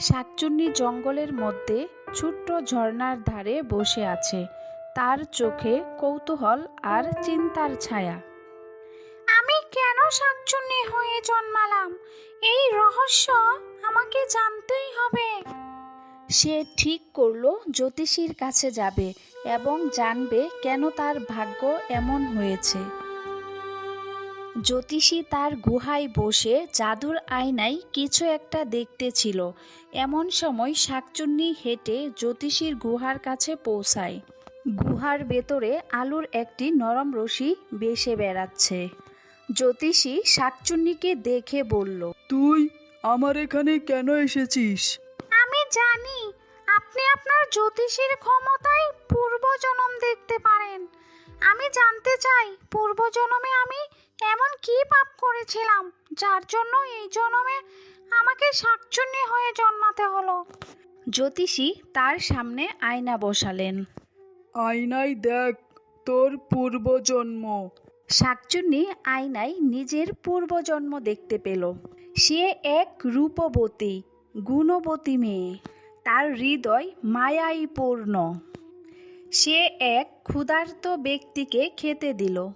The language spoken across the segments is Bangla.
শাকচুন্নি জঙ্গলের মধ্যে ছোট্ট ঝর্ণার ধারে বসে আছে। তার চোখে কৌতূহল আর চিন্তার ছায়া। আমি কেন শাকচুন্নি হয়ে জন্মালাম? এই রহস্য আমাকে জানতেই হবে। সে ঠিক করল জ্যোতিষীর কাছে যাবে এবং জানবে কেন তার ভাগ্য এমন হয়েছে। জ্যোতিষী তার গুহায় বসে জাদুর আয়নায় কিছু একটা দেখতেছিল এমন সময় শাকচুন্নি হেঁটে জ্যোতিষীর গুহার কাছে পৌঁছায়। গুহার ভেতরে আলুর একটি নরম রশি বেসে বেড়াচ্ছে। জ্যোতিষী শাকচুন্নিকে দেখে বলল তুই আমার এখানে কেন এসেছিস? আমি জানি আপনি আপনার জ্যোতিষীর ক্ষমতায় পূর্বজন্ম দেখতে পারেন। আমি জানতে চাই পূর্বজন্মে আমি এমন কি পাপ করেছিলাম যার জন্য এই জন্মে আমাকে শাকচুন্নি হয়ে জন্মাতে হলো? জ্যোতিষী তার সামনে আয়না বসালেন। আয়নায় দেখ তোর পূর্বজন্ম। শাকচুন্নি আয়নায় নিজের পূর্বজন্ম দেখতে পেল। সে এক রূপবতী গুণবতী মেয়ে। তার হৃদয় মায়াই পূর্ণ সে এক ক্ষুধার্ত ব্যক্তিকে খেতে দিল।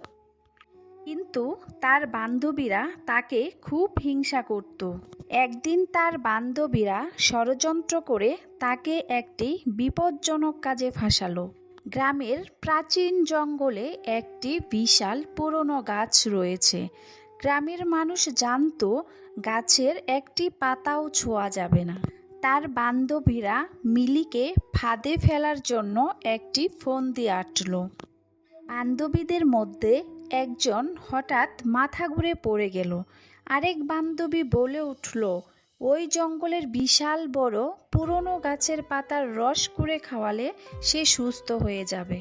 কিন্তু তার বান্ধবীরা তাকে খুব হিংসা করত। একদিন তার বান্ধবীরা ষড়যন্ত্র করে তাকে একটি বিপজ্জনক কাজে ফাঁসালো। গ্রামের প্রাচীন জঙ্গলে একটি বিশাল পুরনো গাছ রয়েছে। গ্রামের মানুষ জানত গাছের একটি পাতাও ছোঁয়া যাবে না। তার বান্ধবীরা মিলিকে ফাঁদে ফেলার জন্য একটি ফোন দিয়ে আটল। বান্ধবীদের মধ্যে একজন হঠাৎ মাথা ঘুরে পড়ে গেল। আরেক বান্ধবী বলে উঠল, ওই জঙ্গলের বিশাল বড় পুরনো গাছের পাতার রস করে খাওয়ালে সে সুস্থ হয়ে যাবে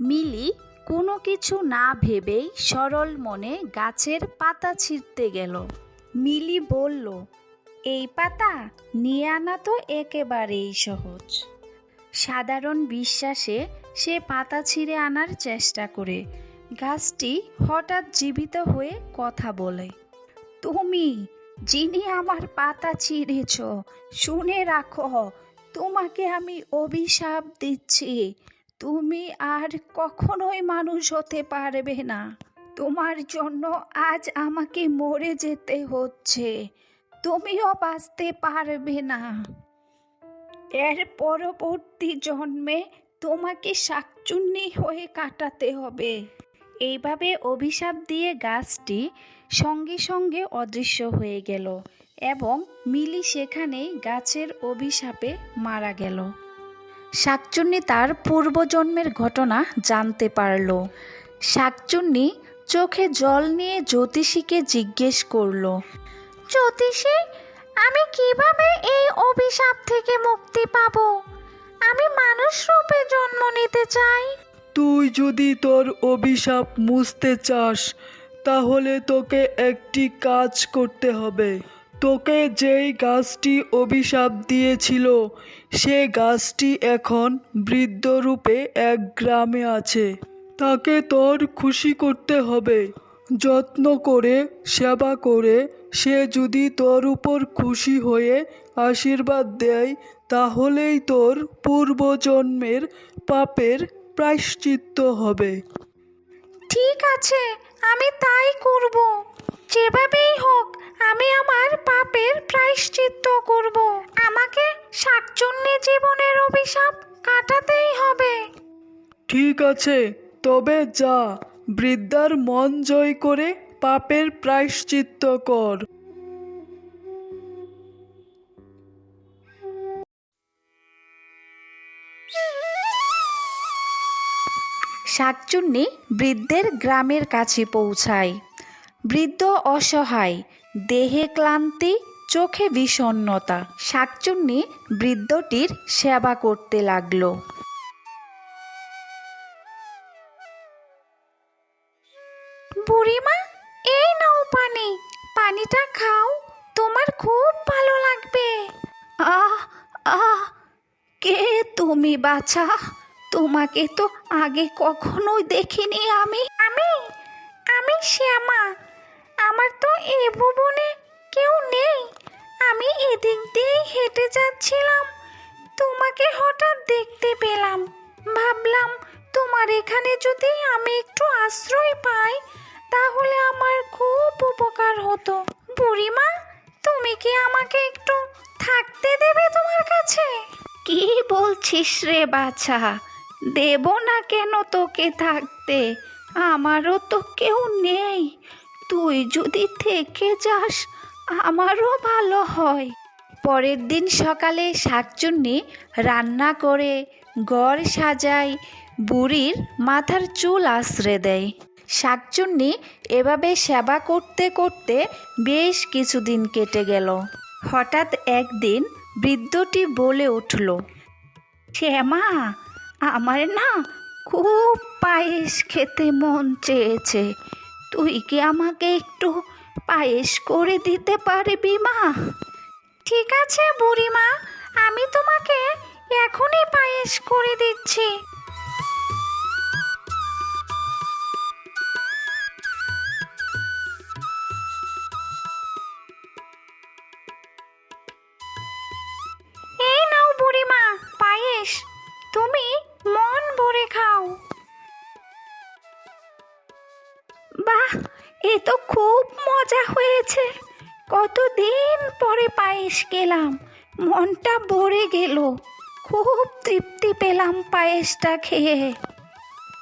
মিলি কোনো কিছু না ভেবেই সরল মনে গাছের পাতা ছিঁড়তে গেল। মিলি বলল, এই পাতা নিয়ে আনা তো একেবারেই সহজ। সাধারণ বিশ্বাসে সে পাতা ছিঁড়ে আনার চেষ্টা করে। গাছটি হঠাৎ জীবিত হয়ে কথা বলে, তুমি যিনি আমার পাতা ছিঁড়েছ, শুনে রাখো, তোমাকে আমি অভিশাপ দিচ্ছি। তুমি আর কখনোই মানুষ হতে পারবে না। তোমার জন্য আজ আমাকে মরে যেতে হচ্ছে। তুমিও বাঁচতে পারবে না। এর পরবর্তী জন্মে তোমাকে শাকচুন্নি হয়ে কাটাতে হবে। এইভাবে অভিশাপ দিয়ে গাছটি সঙ্গে সঙ্গে অদৃশ্য হয়ে গেল এবং মিলি সেখানেই গাছের অভিশাপে মারা গেল। শাকচুন্নি তার পূর্বজন্মের ঘটনা জানতে পারল। শাকচুন্নি চোখে জল নিয়ে জ্যোতিষীকে জিজ্ঞেস করল, জ্যোতিষী, আমি কীভাবে এই অভিশাপ থেকে মুক্তি পাবো? আমি মানুষ রূপে জন্ম নিতে চাই। তুই যদি তোর অভিশাপ মুছতে চাস, তাহলে তোকে একটি কাজ করতে হবে। তোকে যেই গাছটি অভিশাপ দিয়েছিল, সে গাছটি এখন বৃদ্ধরূপে এক গ্রামে আছে। তাকে তোর খুশি করতে হবে। যত্ন করে, সেবা করে, সে যদি তোর উপর খুশি হয়ে আশীর্বাদ দেয়, তাহলেই তোর পূর্বজন্মের পাপের প্রায়শ্চিত্ত হবে। ঠিক আছে আমি তাই করব। যেভাবেই হোক আমি আমার পাপের প্রায়শ্চিত্ত করব। আমাকে শাকচুন্নি জীবনের অভিশাপ কাটাতেই হবে। ঠিক আছে তবে যা বৃদ্ধার মন জয় করে পাপের প্রায়শ্চিত্ত কর। শাকচুন্নি বৃদ্ধের গ্রামের কাছে পৌঁছায়। বৃদ্ধ অসহায়, দেহে ক্লান্তি, চোখে বিষণ্ণতা। শাকচুন্নি বৃদ্ধটির সেবা করতে লাগল। বুড়িমা, এই নাও পানি। পানিটা খাও, তোমার খুব ভালো লাগবে। আহ আহ, কে তুমি বাছা? তোমাকে তো আগে কখনোই দেখিনি আমি। আমি? আমি শ্যামা। আমার তো এ ভুবনে কেউ নেই। আমি এদিক দিয়েই হেঁটে যাচ্ছিলাম। তোমাকে হঠাৎ দেখতে পেলাম। ভাবলাম তোমার এখানে যদি আমি একটু আশ্রয় পাই তাহলে আমার খুব উপকার হতো। বুড়িমা তুমি কি আমাকে একটু থাকতে দেবে তোমার কাছে? কি বলছিস রে বাছা? দেব না কেন তোকে থাকতে? আমারও তো কেউ নেই। তুই যদি থেকে যাস, আমারও ভালো হয়। পরের দিন সকালে শাকচুন্নি রান্না করে গড় সাজায়, বুড়ির মাথার চুল আশ্রে দেয়। শাকচুন্নি এভাবে সেবা করতে করতে বেশ কিছুদিন কেটে গেল। হঠাৎ একদিন বৃদ্ধটি বলে উঠল, শ্যামা আমার না খুব পায়েস খেতে মন চেয়েছে। তুই কি আমাকে একটু পায়েস করে দিতে পারবি মা? ঠিক আছে বুড়িমা, আমি তোমাকে এখনই পায়েস করে দিচ্ছি। এই নাও বুড়িমা, পায়েস। তুমি ভরে খাও। বাহ, এ তো খুব মজা হয়েছে। কতদিন পরে পায়েস খেলাম, মনটা ভরে গেল। খুব তৃপ্তি পেলাম পায়েসটা খেয়ে।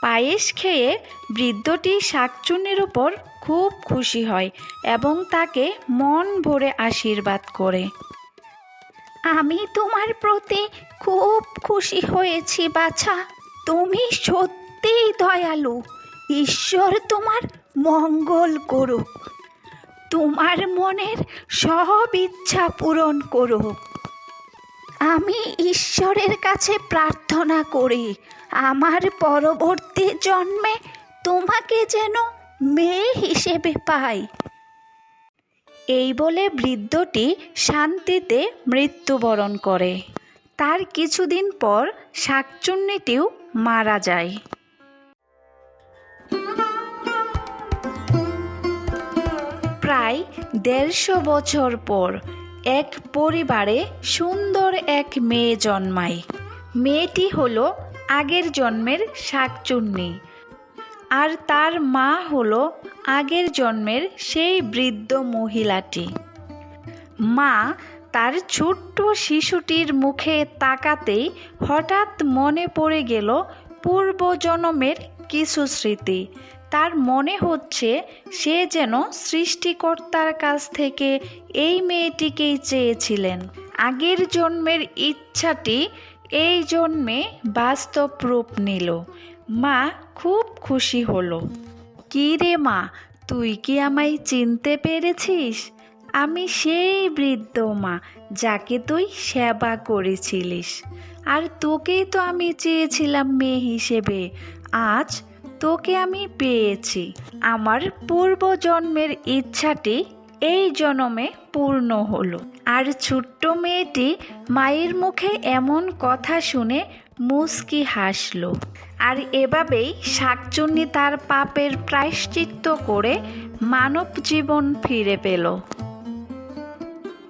পায়েস খেয়ে বৃদ্ধটি শাকচুন্নির উপর খুব খুশি হয় এবং তাকে মন ভরে আশীর্বাদ করে। আমি তোমার প্রতি খুব খুশি হয়েছি, বাছা। তুমি সত্যিই দয়ালু। ঈশ্বর তোমার মঙ্গল করুক। তোমার মনের সব ইচ্ছা পূরণ করুক। আমি ঈশ্বরের কাছে প্রার্থনা করি, আমার পরবর্তী জন্মে তোমাকে যেন মেয়ে হিসেবে পাই। এই বলে বৃদ্ধটি শান্তিতে মৃত্যুবরণ করে। তার কিছুদিন পর শাকচুন্নিটিও মারা যায়। প্রায় দেড়শো বছর পর এক পরিবারে সুন্দর এক মেয়ে জন্মায়। মেয়েটি হলো আগের জন্মের শাকচুন্নি। আর তার মা হলো আগের জন্মের সেই বৃদ্ধ মহিলাটি। মা তার ছোট্ট শিশুটির মুখে তাকাতেই হঠাৎ মনে পড়ে গেল পূর্বজন্মের কিছু স্মৃতি। তার মনে হচ্ছে সে যেন সৃষ্টিকর্তার কাছ থেকে এই মেয়েটিকেই চেয়েছিলেন। আগের জন্মের ইচ্ছাটি এই জন্মে বাস্তব রূপ নিল। মা খুব খুশি হলো। কি রে মা, তুই কি আমায় চিনতে পেরেছিস? আমি সেই বৃদ্ধ মা যাকে তুই সেবা করেছিলিস। আর তোকেই তো আমি চেয়েছিলাম মেয়ে হিসেবে। আজ তোকে আমি পেয়েছি। আমার পূর্বজন্মের ইচ্ছাটি এই জন্মে পূর্ণ হলো। আর ছোট্ট মেয়েটি মায়ের মুখে এমন কথা শুনে মুস্কি হাসলো। আর এভাবেই শাকচুন্নি তার পাপের প্রায়শ্চিত্ত করে মানব জীবন ফিরে পেল।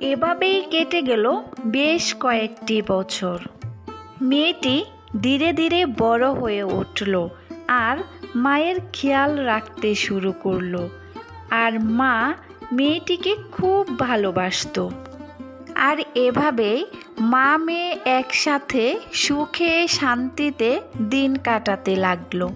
এভাবেই কেটে গেল বেশ কয়েকটি বছর। মেয়েটি ধীরে ধীরে বড় হয়ে উঠল আর মায়ের খেয়াল রাখতে শুরু করল। আর মা মেয়েটিকে খুব ভালোবাসতো। আর এভাবেই মা মেয়ে একসাথে সুখে শান্তিতে দিন কাটাতে লাগল।